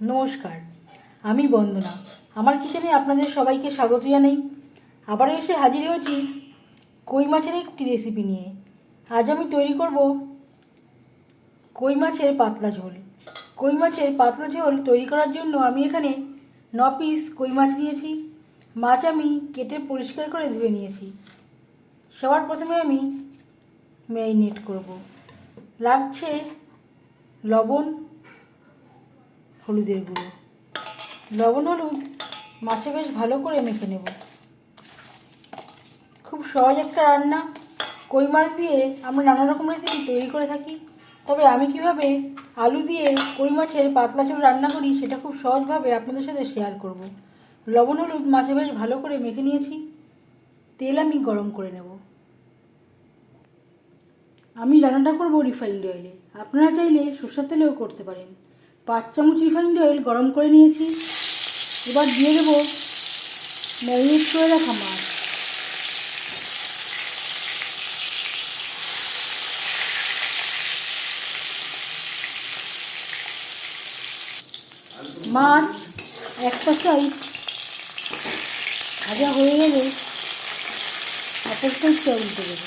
নমস্কার, আমি বন্দনা। আমার কিচেনে আপনাদের সবাইকে স্বাগত জানাই। আবার এসে হাজির হয়েছি কই মাছের একটি রেসিপি নিয়ে। আজ আমি তৈরি করব কই মাছের পাতলা ঝোল। কই মাছের পাতলা ঝোল তৈরি করার জন্য আমি এখানে ন পিস কই মাছ নিয়েছি। মাছ আমি কেটে পরিষ্কার করে ধুয়ে নিয়েছি। সবার প্রথমে আমি ম্যারিনেট করব। লাগছে লবণ হলুদের গুঁড়ো। লবণ, হলুদ, মাছে বেশ ভালো করে মেখে নেব। খুব সহজ একটা রান্না। কই মাছ দিয়ে আমরা নানা রকম রেসিপি তৈরি করে থাকি। তবে আমি কীভাবে আলু দিয়ে কই মাছের পাতলা ঝোল রান্না করি সেটা খুব সহজভাবে আপনাদের সাথে শেয়ার করব। লবণ, হলুদ, মাছে বেশ ভালো করে মেখে নিয়েছি। তেল আমি গরম করে নেব। আমি রান্নাটা করব রিফাইন্ড অয়েলে আপনারা চাইলে সরষের তেলেও করতে পারেন। পাঁচ চামচ রিফাইন্ড অয়েল গরম করে নিয়েছি। এবার দিয়ে দেবো ম্যারিনেট করে রাখা মাছ। মাছ একটা সাইড ভাজা হয়ে গেলে অপর উল্টে দেবো।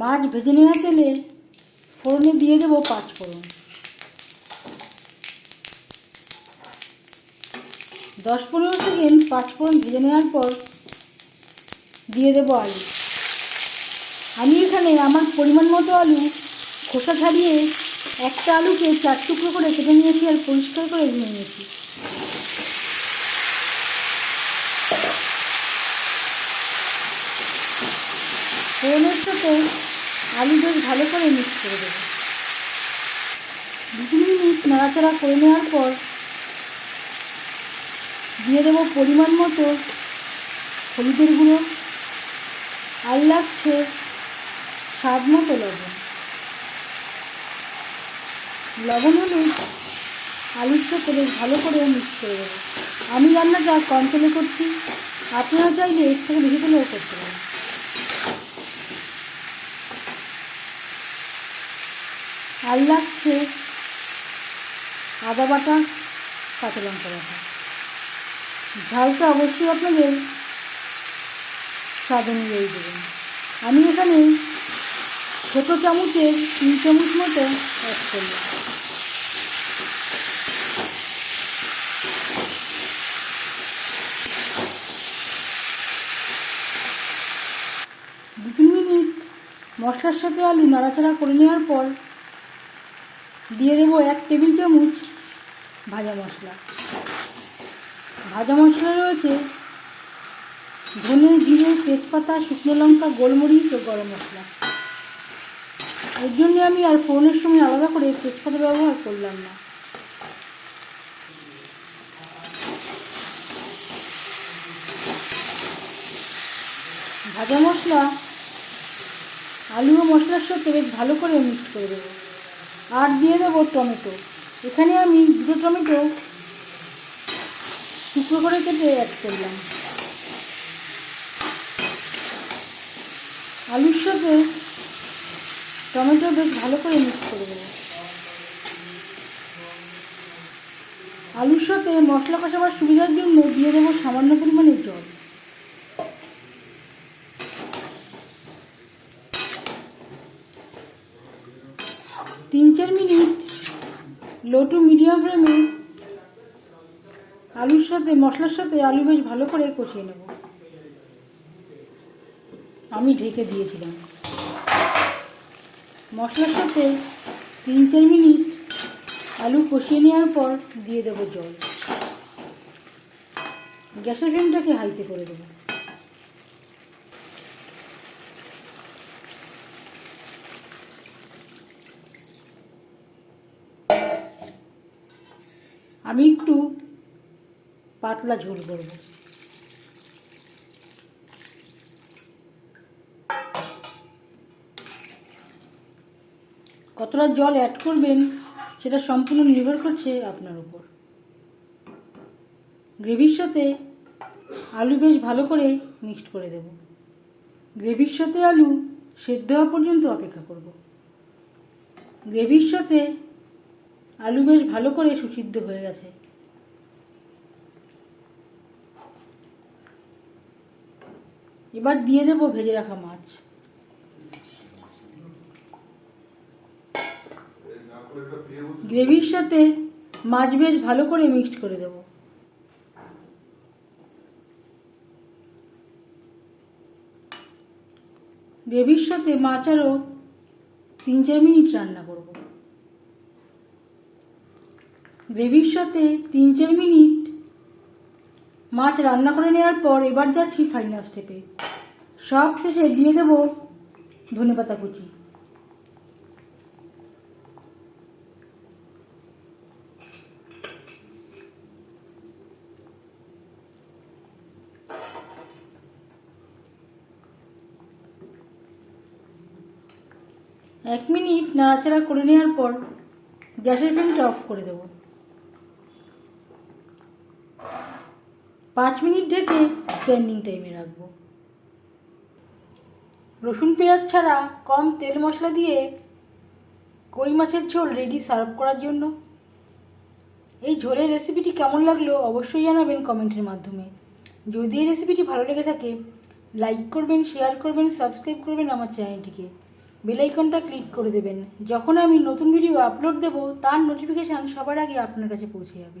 মাছ ভেজে নেওয়ার তেলে ফোড়নে দিয়ে দেবো পাঁচ ফোড়ন। দশ পনেরো সেকেন্ড পাঁচ ফোড়ন ভেজে নেওয়ার পর দিয়ে দেবো আলু। আমি এখানে আমার পরিমাণ মতো আলু খোসা ছাড়িয়ে একটা আলুকে চার টুকরো করে কেটে নিয়েছি আর পরিষ্কার করে ধুয়ে নিয়েছি। ফোড়নের সাথে আলু বেশ ভালো করে মিক্স করে দেবো। দু তিন মিনিট নাড়াচাড়া করে নেওয়ার পর দিয়ে দেবো পরিমাণ মতো হলুদের গুঁড়ো আর লাগছে স্বাদ মতো লবণ। লবণ হলুদ আলুর সাথে বেশ ভালো করে মিক্স করে দেবো। আমি রান্নাটা তেলে করছি। আপনারা চাইলে এর থেকে বেশি করতে পারেন। আর লাগছে আদা বাটা কাঁচা লঙ্কা বাটা ঝালটা অবশ্যই আপনাদের স্বাদ অনুযায়ী দেবেন। আমি এখানে ছোটো চামচে তিন চামচ মতো অ্যাড করলাম। দু তিন মিনিট মশলার সাথে আলু নাড়াচাড়া করে নেওয়ার পর দিয়ে দেবো এক টেবিল চামচ ভাজা মশলা। ভাজা মশলা রয়েছে ধনে, জিরে, তেজপাতা, শুকনো লঙ্কা, গোলমরিচ ও গরম মশলা। এর জন্য আমি আর ফোড়নের সময় আলাদা করে তেজপাতা ব্যবহার করলাম না। ভাজা মশলা, আলু ও মশলার সাথে বেশ ভালো করে মিক্স করে দেবো। আর দিয়ে দেবো টমেটো। এখানে আমি দুটো টমেটো টুকরো করে কেটে অ্যাড করলাম। আলুর সাথে টমেটো বেশ ভালো করে মিক্স করে দেবো। আলুর সাথে মশলা কষাবার সুবিধার জন্য দিয়ে দেবো সামান্য পরিমাণে জল তিন চার মিনিট লো টু মিডিয়াম ফ্লেমে আলুর সাথে, মশলার সাথে আলু বেশ ভালো করে কষিয়ে নেব। আমি ঢেকে দিয়েছিলাম। মশলার সাথে তিন চার মিনিট আলু কষিয়ে নেওয়ার পর দিয়ে দেবো জল। গ্যাসের ফ্লেমটাকে হাইতে করে দেবো। আমি একটু পাতলা ঝোল করব। কতটা জল অ্যাড করবেন সেটা সম্পূর্ণ নির্ভর করছে আপনার উপর। গ্রেভির সাথে আলু বেশ ভালো করে মিক্সড করে দেব। গ্রেভির সাথে আলু সেদ্ধ হওয়া পর্যন্ত অপেক্ষা করব। গ্রেভির সাথে আলু বেশ ভালো করে সুসিদ্ধ হয়ে গেছে। এবার দিয়ে দেবো ভেজে রাখা মাছ। গ্রেভির সাথে মাছ বেশ ভালো করে মিক্সড করে দেব। গ্রেভির সাথে মাছ আরও তিন চার মিনিট রান্না করব। গ্রেভির সাথে তিন চার মিনিট মাছ রান্না করে নেওয়ার পর এবার যাচ্ছি ফাইনাল স্টেপে সব শেষে দিয়ে দেবো ধনেপাতা কুচি। এক মিনিট নাড়াচাড়া করে নেওয়ার পর গ্যাসের ফ্লেমটা অফ করে দেব। পাঁচ মিনিট ঢেকে স্ট্যান্ডিং টাইমে রাখব। রসুন পেঁয়াজ ছাড়া কম তেল মশলা দিয়ে কই মাছের ঝোল রেডি সার্ভ করার জন্য। এই ঝোলের রেসিপিটি কেমন লাগল অবশ্যই জানাবেন কমেন্টের মাধ্যমে। যদি এই রেসিপিটি ভালো লেগে থাকে লাইক করবেন শেয়ার করবেন সাবস্ক্রাইব করবেন আমার চ্যানেলটিকে বেলাইকনটা ক্লিক করে দেবেন। যখন আমি নতুন ভিডিও আপলোড দেব, তার নোটিফিকেশান সবার আগে আপনার কাছে পৌঁছে যাবে।